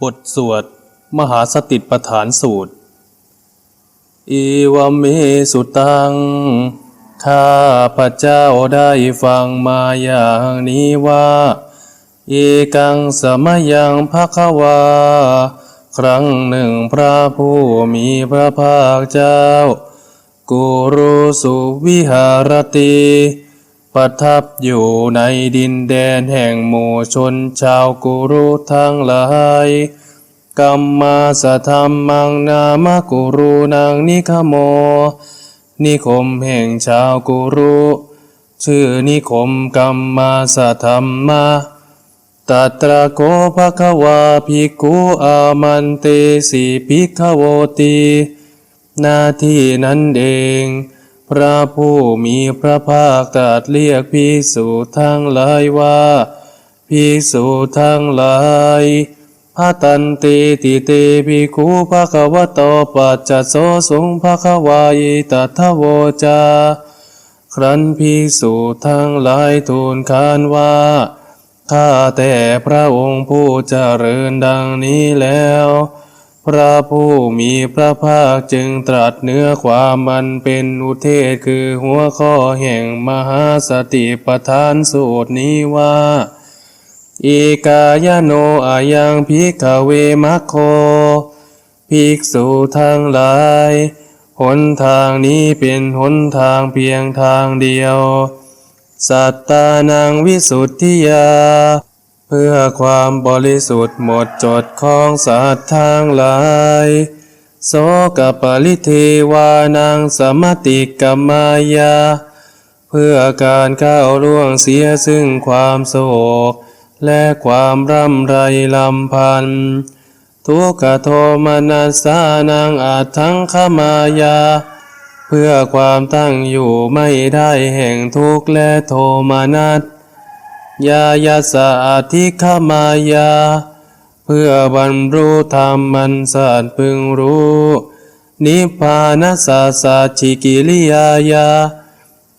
บทสวด มหาสติปฐานสูตร อีวมเมสุตัง ข้าพระเจ้าได้ฟังมาอย่างนี้ว่า เอกังสมยังภะควา ครั้งหนึ่งพระผู้มีพระภาคเจ้า กุรุสุวิหารติ ประทับอยู่ในดินแดนแห่งหมู่ชนชาวกุรุทั้งหลายกัมมาสธรรมังนามกุรุนังนิคโม นิคมแห่งชาวกุรุ ชื่อนิคมกัมมาสธรรมาตัตระโกภะควาภิกขุอามันเตสีภิกขโวติหน้าที่นั้นเอง พระผู้มีพระภาคตรัสเรียกภิกษุทั้งหลายว่าภิกษุทั้งหลายพระตันติติเตภิกขุภะคะวะโตปัจจโสสงภะคะวายิตัทโวจา ครั้นภิกษุทั้งหลายทูลคานว่าข้าแต่พระองค์ผู้เจริญดังนี้แล้ว พระผู้มีพระภาคจึงตรัสเนื้อความมันเป็นอุเทศคือหัวข้อแห่งมหาสติปัฏฐานสูตรนี้ว่าเอกายโนอายังพิกเวมัคโค ภิกษุทั้งหลาย หนทางนี้เป็นหนทางเพียงทางเดียว สัตตานังวิสุทธิยา เพื่อความบริสุทธิ์หมดจดของสัตว์ทั้งหลาย โสกปริเทวานังสมติกมมายา เพื่อการก้าวล่วงเสียซึ่งความโศก และความร่ำไรลำพันธ์ทุกขโทมนัสสานังอาจทั้งขมายา เพื่อความตั้งอยู่ไม่ได้แห่งทุกข์และโทมนัส ยายาสาธิขมายา เพื่อบรรลุธรรมมันสัตพึงรู้ นิพพานสาสาชิกิริยายา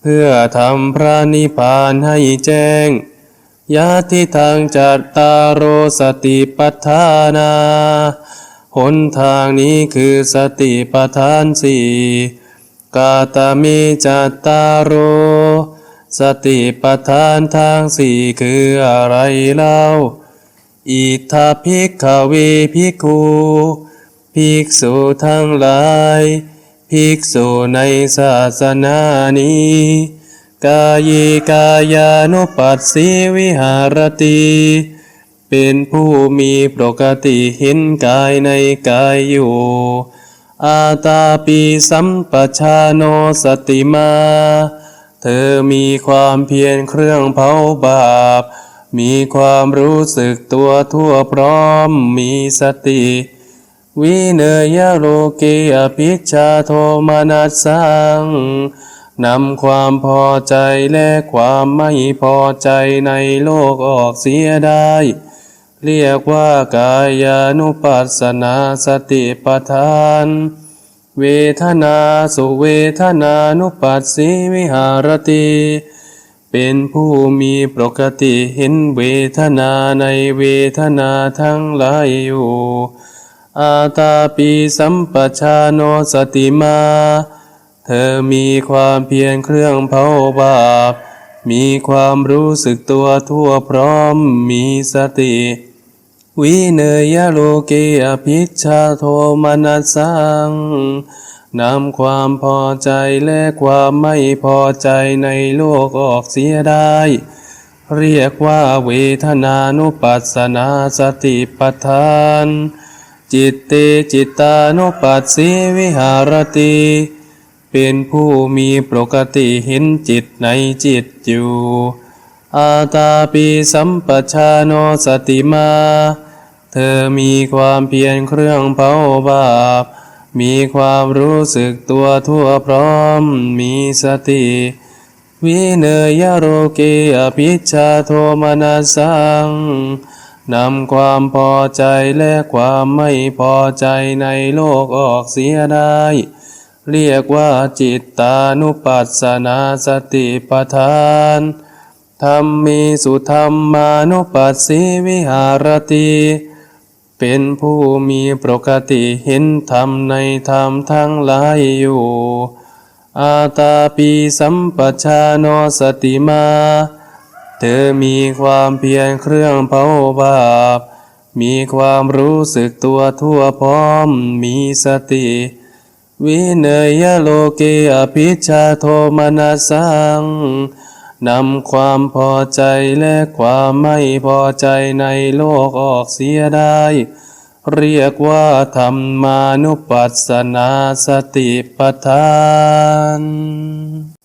เพื่อทำพระนิพพานให้แจ้งยาทิทางจัตตารโรสติปัฏฐานาหนทางนี้คือสติปัฏฐานสี่กาตามีจัตตารโร สติปัฏฐานทางสี่คืออะไรเล่า อิทาภิกขเวภิกขุภิกษุทั้งหลาย ภิกษุในศาสนานี้ กายกายานุปัสสิวิหารติ เป็นผู้มีปกติเห็นกายในกายอยู่ อาตาปีสัมปชาโนสติมา เธอมีความเพียรเครื่องเผาบาป มีความรู้สึกตัวทั่วพร้อมมีสติ วิเนยโลเกอภิชาโทมานัสสังนำความพอใจและความไม่พอใจในโลกออกเสียได้ เรียกว่ากายานุปัสสนาสติปัฏฐาน เวทนาสุเวทนานุปัสสิวิหารติเป็นผู้มีปกติเห็นเวทนาในเวทนาทั้งหลายอยู่ อาตาปีสัมปชาโนสติมา เธอมีความเพียรเครื่องเผาบาป มีความรู้สึกตัวทั่วพร้อมมีสติ วิเนยโลเกอภิชาโทมนัสสังนำความพอใจและความไม่พอใจในโลกออกเสียได้ เรียกว่าเวทนานุปัสสนาสติปัฏฐาน จิตเตจิตานุปัสสิวิหารติ เป็นผู้มีปกติเห็นจิตในจิตอยู่ อาตาปีสัมปชาโนสติมา เธอมีความเพียรเครื่องเผาบาป มีความรู้สึกตัวทั่วพร้อม มีสติ วิเนยโรเกอภิชาโทมานาสังนำความพอใจและความไม่พอใจในโลกออกเสียได้ เรียกว่าจิตตานุปัสสนาสติปัฏฐาน ธรรมมีสุธรรมานุปัสสิวิหารติ เป็นผู้มีปกติเห็นธรรมในธรรมทั้งหลายอยู่ อาตาปีสัมปชานสติมา เธอมีความเพียรเครื่องเผาบาป มีความรู้สึกตัวทั่วพร้อมมีสติ วิเนยโลเกอภิชาโทมนัสัง นำความพอใจและความไม่พอใจในโลกออกเสียได้ เรียกว่าธรรมานุปัสสนาสติปัฏฐาน